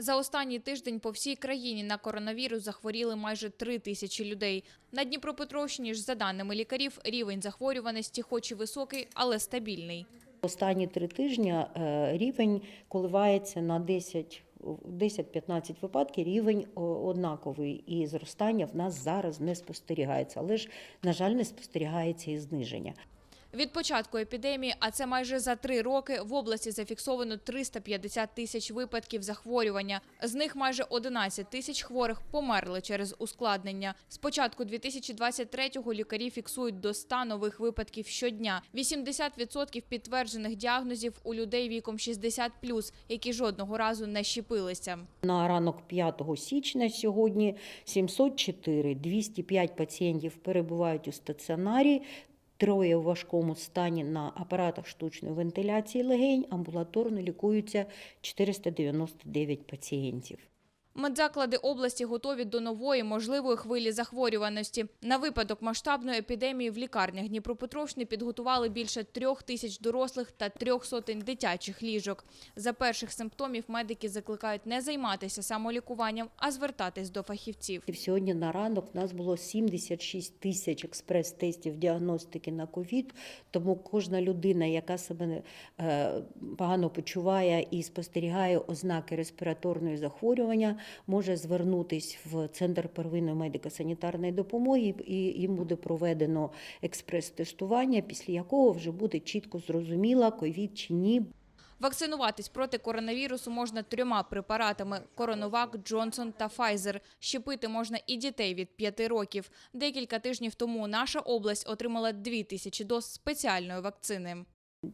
За останній тиждень по всій країні на коронавірус захворіли майже три тисячі людей. На Дніпропетровщині ж, за даними лікарів, рівень захворюваності хоч і високий, але стабільний. Останні три тижні е, рівень коливається на 10 10-15 випадків рівень однаковий, і зростання в нас зараз не спостерігається. Але ж, на жаль, не спостерігається і зниження. Від початку епідемії, а це майже за три роки, в області зафіксовано 350 тисяч випадків захворювання. З них майже 11 тисяч хворих померли через ускладнення. З початку 2023-го лікарі фіксують до 100 нових випадків щодня. 80% підтверджених діагнозів у людей віком 60+, які жодного разу не щепилися. На ранок 5 січня сьогодні 704, 205 пацієнтів перебувають у стаціонарі, троє у важкому стані на апаратах штучної вентиляції легень, амбулаторно лікуються 499 пацієнтів. Медзаклади області готові до нової можливої хвилі захворюваності. На випадок масштабної епідемії в лікарнях Дніпропетровщини підготували більше трьох тисяч дорослих та трьох сотень дитячих ліжок. За перших симптомів медики закликають не займатися самолікуванням, а звертатись до фахівців. Сьогодні на ранок у нас було 76 тисяч експрес-тестів діагностики на ковід. Тому кожна людина, яка себе е, погано почуває і спостерігає ознаки респіраторної захворювання, може звернутись в центр первинної медико-санітарної допомоги, і їм буде проведено експрес-тестування, після якого вже буде чітко зрозуміло, ковід чи ні. Вакцинуватись проти коронавірусу можна трьома препаратами – Коронавак, Джонсон та Файзер. Щепити можна і дітей від 5 років. Декілька тижнів тому наша область отримала 2 тисячі доз спеціальної вакцини.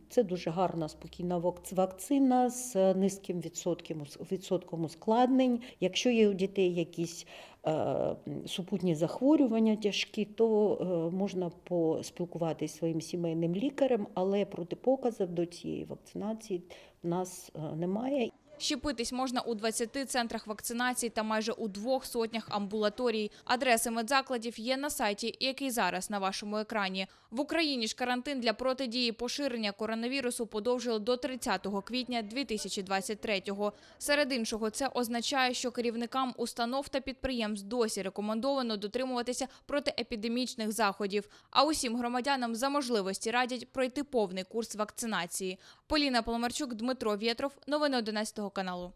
Це дуже гарна спокійна вак- вакцина з низьким відсотком, відсотком ускладнень. Якщо є у дітей якісь е, супутні захворювання тяжкі, то е, можна поспілкуватися своїм сімейним лікарем, але протипоказів до цієї вакцинації в нас е, немає. Щепитись можна у 20 центрах вакцинації та майже у двох сотнях амбулаторій. Адреси медзакладів є на сайті, який зараз на вашому екрані. В Україні ж карантин для протидії поширення коронавірусу подовжили до 30 квітня 2023-го. Серед іншого, це означає, що керівникам установ та підприємств досі рекомендовано дотримуватися протиепідемічних заходів. А усім громадянам за можливості радять пройти повний курс вакцинації. Поліна Поломарчук, Дмитро Вєтров. Новини 11 каналу.